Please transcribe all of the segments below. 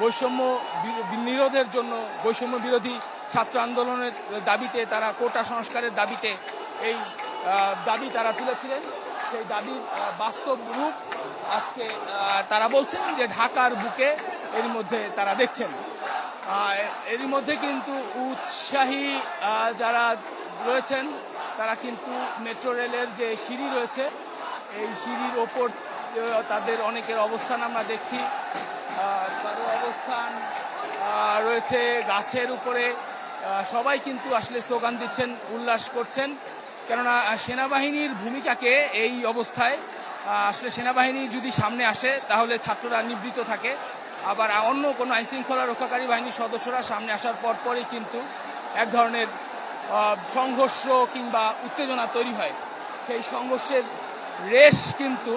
বৈষম্য নিরোধের জন্য বৈষম্য বিরোধী ছাত্র আন্দোলনের দাবিতে তারা কোটা সংস্কারের দাবিতে এই দাবি তারা তুলেছিলেন। সেই দাবির বাস্তব রূপ আজকে তারা বলছেন যে ঢাকার বুকে এর মধ্যে তারা দেখছেন। এরই মধ্যে কিন্তু উৎসাহী যারা রয়েছেন, তারা কিন্তু মেট্রো রেলের যে সিঁড়ি রয়েছে, এই সিঁড়ির ওপর তাদের অনেকের অবস্থান আমরা দেখছি। কারও অবস্থান রয়েছে গাছের উপরে। সবাই কিন্তু আসলে স্লোগান দিচ্ছেন, উল্লাস করছেন। কেননা সেনাবাহিনীর ভূমিকাকে এই অবস্থায় আসলে সেনাবাহিনী যদি সামনে আসে, তাহলে ছাত্ররা নিবৃত থাকে। আবার অন্য কোনো আইনশৃঙ্খলা রক্ষাকারী বাহিনীর সদস্যরা সামনে আসার পরপরই কিন্তু এক ধরনের সংঘর্ষ কিংবা উত্তেজনা তৈরি হয়। সেই সংঘর্ষের রেশ কিন্তু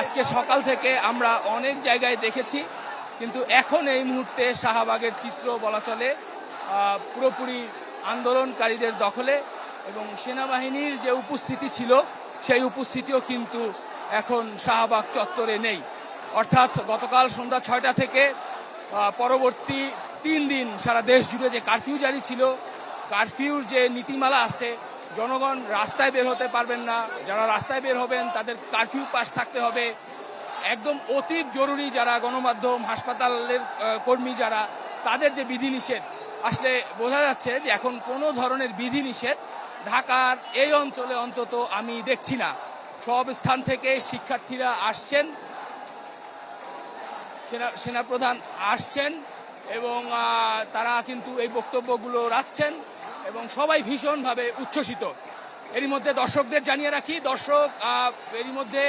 আজকে সকাল থেকে আমরা অনেক জায়গায় দেখেছি। কিন্তু এখন এই মুহূর্তে শাহবাগের চিত্র বলা চলে পুরোপুরি আন্দোলনকারীদের দখলে এবং সেনাবাহিনীর যে উপস্থিতি ছিল, সেই উপস্থিতিও কিন্তু এখন শাহবাগ চত্বরে নেই। অর্থাৎ গতকাল সন্ধ্যা ছয়টা থেকে পরবর্তী তিন দিন সারা দেশ জুড়ে যে কারফিউ জারি ছিল, কারফিউর যে নীতিমালা আছে, জনগণ রাস্তায় বের হতে পারবেন না। যারা রাস্তায় বের হবেন, তাদের কারফিউ পাস থাকতে হবে। একদম অতি জরুরি যারা গণমাধ্যম, হাসপাতালের কর্মী যারা, তাদের যে বিধিনিষেধ, আসলে বোঝা যাচ্ছে যে এখন কোনো ধরনের বিধিনিষেধ ঢাকার এই অঞ্চলে অন্তত আমি দেখছি না। সব স্থান থেকে শিক্ষার্থীরা আসছেন, সেনা, সেনাপ্রধান আসছেন এবং তারা কিন্তু এই বক্তব্যগুলো রাখছেন এবং সবাই ভীষণভাবে উচ্ছ্বসিত। এরই মধ্যে দর্শকদের জানিয়ে রাখি, দর্শক এরই মধ্যে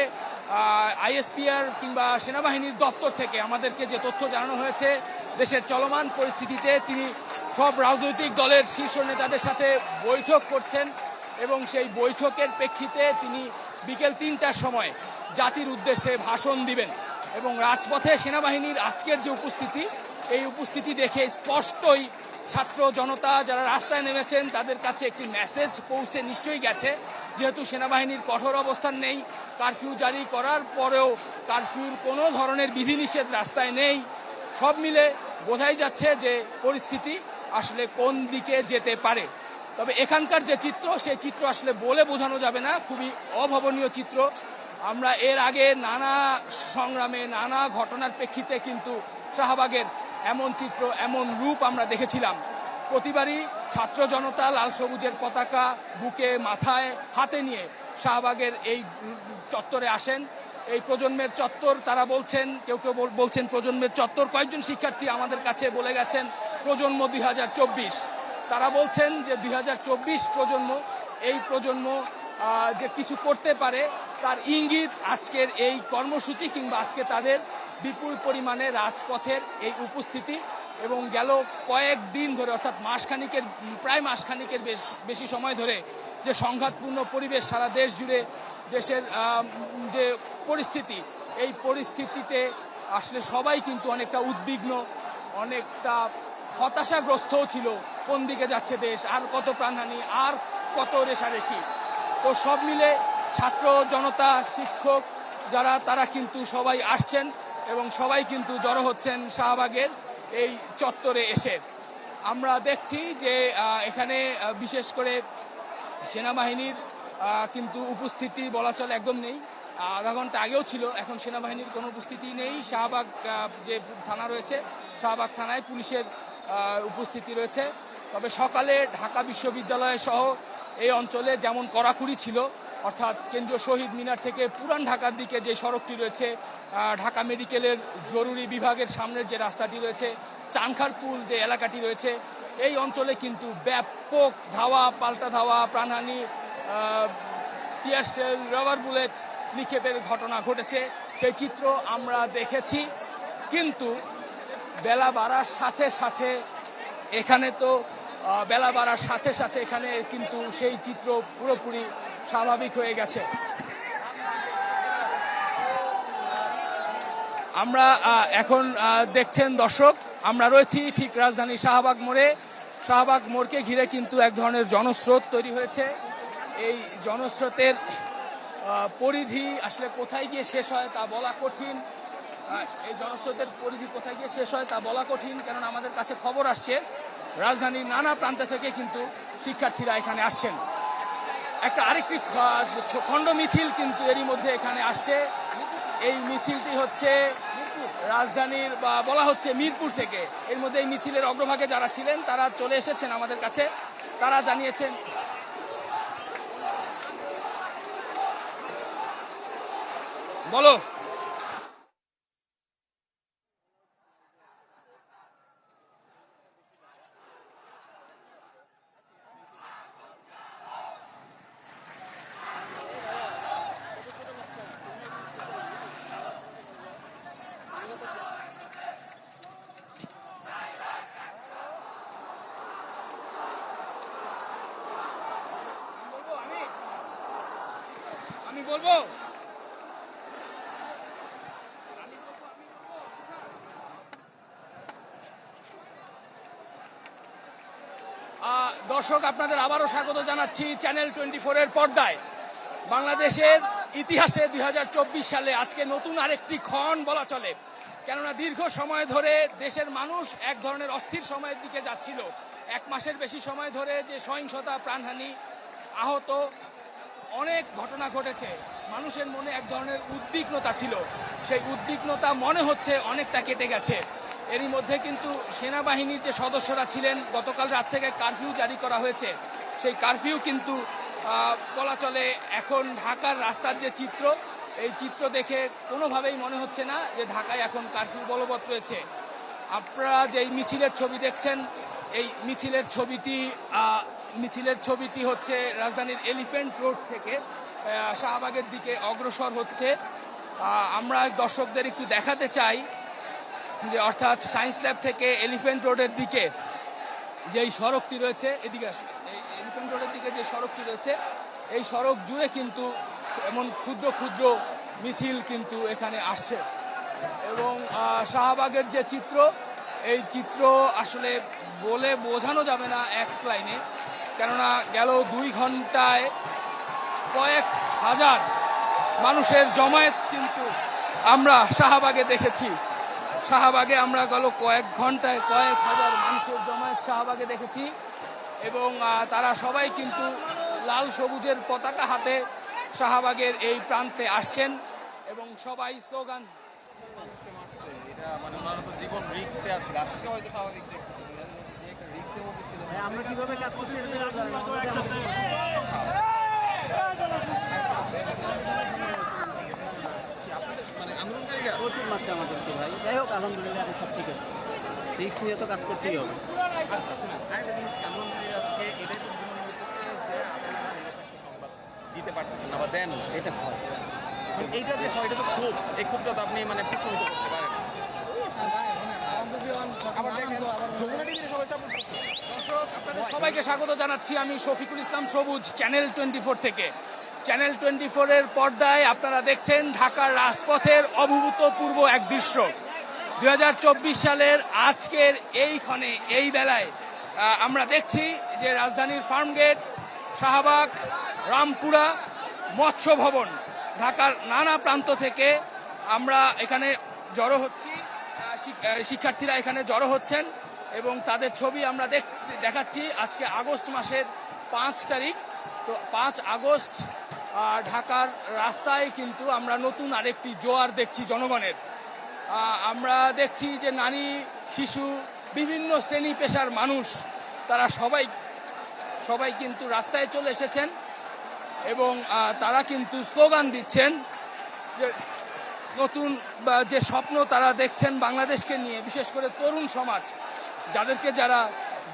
আইএসপিআর কিংবা সেনাবাহিনীর দপ্তর থেকে আমাদেরকে যে তথ্য জানানো হয়েছে, দেশের চলমান পরিস্থিতিতে তিনি সব রাজনৈতিক দলের শীর্ষ নেতাদের সাথে বৈঠক করছেন এবং সেই বৈঠকের প্রেক্ষিতে তিনি বিকেল তিনটার সময় জাতির উদ্দেশ্যে ভাষণ দিবেন এবং রাজপথে সেনাবাহিনীর আজকের যে উপস্থিতি, এই উপস্থিতি দেখে স্পষ্টই ছাত্র জনতা যারা রাস্তায় নেমেছেন, তাদের কাছে একটি মেসেজ পৌঁছে নিশ্চয়ই গেছে। যেহেতু সেনাবাহিনীর কঠোর অবস্থান নেই কারফিউ জারি করার পরেও কারফিউর কোনো ধরনের বিধিনিষেধ রাস্তায় নেই। সব মিলে বোঝাই যাচ্ছে যে পরিস্থিতি আসলে কোন দিকে যেতে পারে। তবে এখানকার যে চিত্র, সেই চিত্র আসলে বলে বোঝানো যাবে না। খুবই অভাবনীয় চিত্র। আমরা এর আগে নানা সংগ্রামে, নানা ঘটনার প্রেক্ষিতে কিন্তু শাহবাগের এমন চিত্র, এমন রূপ আমরা দেখেছিলাম। প্রতিবারই ছাত্র জনতা লাল সবুজের পতাকা বুকে, মাথায়, হাতে নিয়ে শাহবাগের এই চত্বরে আসেন। এই প্রজন্মের চত্বর, তারা বলছেন, কেউ কেউ বলছেন প্রজন্মের চত্বর। কয়েকজন শিক্ষার্থী আমাদের কাছে বলে গেছেন, প্রজন্ম দু হাজার চব্বিশ। তারা বলছেন যে দু হাজার চব্বিশ প্রজন্ম, এই প্রজন্ম যে কিছু করতে পারে, তার ইঙ্গিত আজকের এই কর্মসূচি কিংবা আজকে তাদের বিপুল পরিমাণে রাজপথের এই উপস্থিতি এবং গেল কয়েকদিন ধরে, অর্থাৎ মাসখানিকের, প্রায় মাসখানিকের বেশ, বেশি সময় ধরে যে সংঘাতপূর্ণ পরিবেশ সারা দেশ জুড়ে দেশের যে পরিস্থিতি, এই পরিস্থিতিতে আসলে সবাই কিন্তু অনেকটা উদ্বিগ্ন, অনেকটা হতাশাগ্রস্তও ছিল কোন দিকে যাচ্ছে দেশ, আর কত প্রাণহানি, আর কত রেশারেশি। তো সব মিলে ছাত্র জনতা, শিক্ষক যারা, তারা কিন্তু সবাই আসছেন এবং সবাই কিন্তু জড়ো হচ্ছেন শাহবাগের এই চত্বরে এসে। আমরা দেখছি যে এখানে বিশেষ করে সেনাবাহিনীর কিন্তু উপস্থিতি বলা চলে একদম নেই। আধা ঘণ্টা আগেও ছিল, এখন সেনাবাহিনীর কোনো উপস্থিতি নেই। শাহবাগ যে থানা রয়েছে, শাহবাগ থানায় পুলিশের উপস্থিতি রয়েছে। তবে সকালে ঢাকা বিশ্ববিদ্যালয় সহ এই অঞ্চলে যেমন কড়াকুড়ি ছিল, অর্থাৎ কেন্দ্রীয় শহীদ মিনার থেকে পুরান ঢাকার দিকে যে সড়কটি রয়েছে ঢাকা মেডিকেলের জরুরি বিভাগের সামনের যে রাস্তাটি রয়েছে, চানখারপুল যে এলাকাটি রয়েছে এই অঞ্চলে কিন্তু ব্যাপক ধাওয়া পাল্টা ধাওয়া প্রাণহানি আহ, টিয়ার রাবার বুলেট নিক্ষেপের ঘটনা ঘটেছে। সেই চিত্র আমরা দেখেছি। কিন্তু বেলা বাড়ার সাথে সাথে এখানে তো বেলা বাড়ার সাথে সাথে এখানে কিন্তু সেই চিত্র পুরোপুরি স্বাভাবিক হয়ে গেছে। আমরা এখন দেখছেন দর্শক আমরা রয়েছি ঠিক রাজধানী শাহবাগ মোড়ে। শাহবাগ মোড়কে ঘিরে কিন্তু এক ধরনের জনস্রোত তৈরি হয়েছে। এই জনস্রোতের পরিধি আসলে কোথায় গিয়ে শেষ হয় তা বলা কঠিন। এই জনস্রোতের পরিধি কোথায় গিয়ে শেষ হয় তা বলা কঠিন কারণ আমাদের কাছে খবর আসছে রাজধানীর নানা প্রান্ত থেকে কিন্তু শিক্ষার্থীরা এখানে আসছেন। একটা আরেকটি খণ্ড মিছিল কিন্তু এরই মধ্যে এখানে আসছে। এই মিছিলটি হচ্ছে রাজধানীর বলা হচ্ছে মিরপুর থেকে। এর মধ্যে এই মিছিলের অগ্রভাগে যারা ছিলেন, তারা চলে এসেছেন আমাদের কাছে। তারা জানিয়েছেন, বলো। বলব? দর্শক, আপনাদের আবারও স্বাগত জানাচ্ছি চ্যানেল টোয়েন্টি এর পর্দায়। বাংলাদেশের ইতিহাসে দুই হাজার চব্বিশ সালে আজকে নতুন আরেকটি ক্ষণ বলা চলে। কেননা দীর্ঘ সময় ধরে দেশের মানুষ এক ধরনের অস্থির সময়ের দিকে যাচ্ছিল। এক মাসের বেশি সময় ধরে যে সহিংসতা, প্রাণহানি আহত অনেক ঘটনা ঘটেছে। মানুষের মনে এক ধরনের উদ্বিগ্নতা ছিল। সেই উদ্বিগ্নতা মনে হচ্ছে অনেকটা কেটে গেছে। এরই মধ্যে কিন্তু সেনাবাহিনীর যে সদস্যরা ছিলেন, গতকাল রাত থেকে কারফিউ জারি করা হয়েছে। সেই কারফিউ কিন্তু বলা চলে এখন ঢাকার রাস্তার যে চিত্র, এই চিত্র দেখে কোনোভাবেই মনে হচ্ছে না যে ঢাকায় এখন কারফিউ বলবৎ রয়েছে। আপনারা যে মিছিলের ছবি দেখছেন, এই মিছিলের ছবিটি মিছিলের ছবিটি হচ্ছে রাজধানীর এলিফ্যান্ট রোড থেকে শাহবাগের দিকে অগ্রসর হচ্ছে। আমরা দর্শকদের একটু দেখাতে চাই যে অর্থাৎ সায়েন্স ল্যাব থেকে এলিফ্যান্ট রোডের দিকে যেই সড়কটি রয়েছে, এদিকে এলিফ্যান্ট রোডের দিকে যে সড়কটি রয়েছে, এই সড়ক জুড়ে কিন্তু এমন ক্ষুদ্র ক্ষুদ্র মিছিল কিন্তু এখানে আসছে। এবং শাহবাগের যে চিত্র, এই চিত্র আসলে বলে বোঝানো যাবে না এক লাইনে। কেননা গেল দুই ঘন্টায় কয়েক হাজার মানুষের জমায়েত কিন্তু আমরা শাহবাগে দেখেছি। শাহবাগে আমরা গেল কয়েক ঘন্টায় কয়েক হাজার মানুষের জমায়েত শাহবাগে দেখেছি এবং তারা সবাই কিন্তু লাল সবুজের পতাকা হাতে শাহবাগের এই প্রান্তে আসছেন এবং সবাই স্লোগান মানে জীবন রিস্কে আছে হয়তো স্বাভাবিক দেখতেছে যে একটা রিস্কের মধ্যে ছিল ভাই, আমরা কীভাবে কাজ করছি মানে প্রচুর মারছে আমাদেরকে ভাই। যাই হোক আলহামদুলিল্লাহ এখন সব ঠিক আছে। রিক্স নিয়ে তো কাজ করতেই হবে। আচ্ছা মনে সংবাদ দিতে পারতেছেন না বা দেন না। এটা হয়। এইটা যে হয় এটা তো খুব এই ক্ষোভটা তো আপনি মানে প্রশমিত করতে পারেন আবার দেখেন যমুনা টিভির সবাই সাপোর্ট করতেছে দর্শক, আপনাদের সবাইকে স্বাগত জানাচ্ছি আমি শফিকুল ইসলাম সবুজ চ্যানেল টোয়েন্টি থেকে। চ্যানেল টোয়েন্টি এর পর্দায় আপনারা দেখছেন ঢাকার রাজপথের অভূতপূর্ব এক দৃশ্য। দু হাজার চব্বিশ সালের আজকের এইখানে, এই বেলায় আমরা দেখছি যে রাজধানীর ফার্মগেট, শাহবাগ, রামপুরা, মৎস্য ভবন, ঢাকার নানা প্রান্ত থেকে আমরা এখানে জড়ো হচ্ছি। শিক্ষার্থীরা এখানে জড়ো হচ্ছেন। এবং তাদের ছবি আমরা দেখ- দেখাচ্ছি আজকে আগস্ট মাসের পাঁচ তারিখ। তো পাঁচ আগস্ট ঢাকার রাস্তায় কিন্তু আমরা নতুন আরেকটি জোয়ার দেখছি জনগণের। আমরা দেখছি যে নারী, শিশু, বিভিন্ন শ্রেণি পেশার মানুষ, তারা সবাই সবাই কিন্তু রাস্তায় চলে এসেছেন এবং তারা কিন্তু স্লোগান দিচ্ছেন যে নতুন যে স্বপ্ন তারা দেখছেন বাংলাদেশকে নিয়ে, বিশেষ করে তরুণ সমাজ। যাদেরকে যারা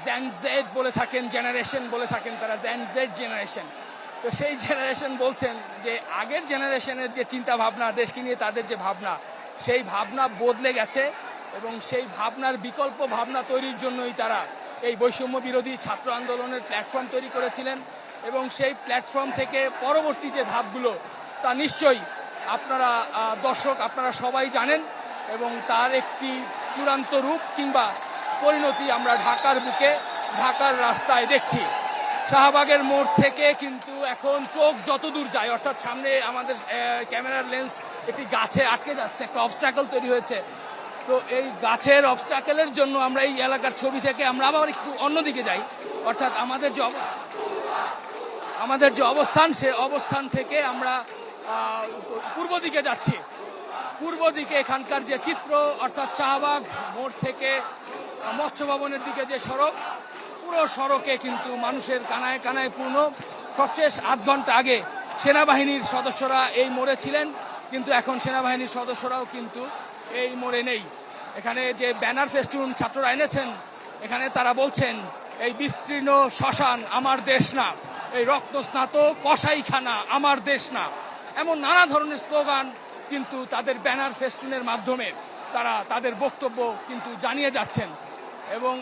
জ্যান জেড বলে থাকেন জেনারেশন বলে থাকেন, তারা জ্যান জেড জেনারেশন তো সেই জেনারেশন বলছেন যে, আগের জেনারেশনের যে চিন্তা ভাবনা দেশকে নিয়ে তাদের যে ভাবনা, সেই ভাবনা বদলে গেছে এবং সেই ভাবনার বিকল্প ভাবনা তৈরির জন্যই তারা এই বৈষম্য বিরোধী ছাত্র আন্দোলনের প্ল্যাটফর্ম তৈরি করেছিলেন এবং সেই প্ল্যাটফর্ম থেকে পরবর্তী যে ধাপগুলো, তা নিশ্চয়ই আপনারা দর্শক আপনারা সবাই জানেন এবং তার একটি চূড়ান্ত রূপ কিংবা পরিণতি আমরা ঢাকার বুকে, ঢাকার রাস্তায় দেখছি। শাহবাগের মোড় থেকে কিন্তু এখন চোখ যত দূর যায়, অর্থাৎ সামনে আমাদের ক্যামেরার লেন্স একটি গাছে আটকে যাচ্ছে, একটা অবস্ট্যাকল তৈরি হয়েছে। তো এই গাছের অবস্ট্যাকলের জন্য আমরা এই এলাকার ছবি থেকে আমরা আবার একটু অন্যদিকে যাই। অর্থাৎ আমাদের যে আমাদের যে অবস্থান, সে অবস্থান থেকে আমরা পূর্ব দিকে যাচ্ছি। পূর্ব দিকে এখানকার যে চিত্র, অর্থাৎ শাহবাগ মোড় থেকে মৎস্য ভবনের দিকে যে সড়ক, পুরো সড়কে কিন্তু মানুষের কানায় কানায় পূর্ণ। সবশেষ আধ ঘণ্টা আগে সেনাবাহিনীর সদস্যরা এই মোড়ে ছিলেন, কিন্তু এখন সেনাবাহিনীর সদস্যরাও কিন্তু এই মোড়ে নেই। এখানে যে ব্যানার ফেস্টুন ছাত্ররা এনেছেন, এখানে তারা বলছেন, এই বিস্তীর্ণ শ্মশান আমার দেশ না, এই রক্ত রক্তস্নাত কসাইখানা আমার দেশ না। এমন নানা ধরনের স্লোগান কিন্তু তাদের ব্যানার ফেস্টুনের মাধ্যমে তারা তাদের বক্তব্য কিন্তু জানিয়ে যাচ্ছেন। এবং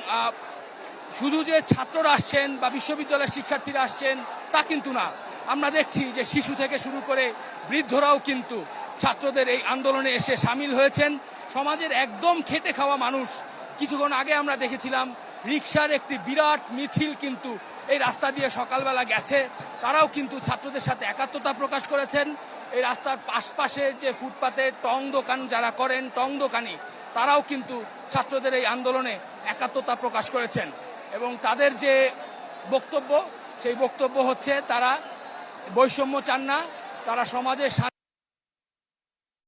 শুধু যে ছাত্ররা আসছেন বা বিশ্ববিদ্যালয়ের শিক্ষার্থীরা আসছেন, তা কিন্তু না। আমরা দেখছি যে শিশু থেকে শুরু করে বৃদ্ধরাও কিন্তু ছাত্রদের এই আন্দোলনে এসে সামিল হয়েছেন। সমাজের একদম খেতে খাওয়া মানুষ। কিছুক্ষণ আগে আমরা দেখেছিলাম রিক্সার একটি বিরাট মিছিল কিন্তু এই রাস্তা দিয়ে সকালবেলা গেছে। তারাও কিন্তু ছাত্রদের সাথে একাত্মতা প্রকাশ করেছেন। এই রাস্তার পাশপাশের যে ফুটপাতে টং দোকান যারা করেন, টং দোকানি তারাও কিন্তু ছাত্রদের এই আন্দোলনে একাত্মতা প্রকাশ করেছেন। এবং তাদের যে বক্তব্য, সেই বক্তব্য হচ্ছে তারা বৈষম্য চান না, তারা সমাজে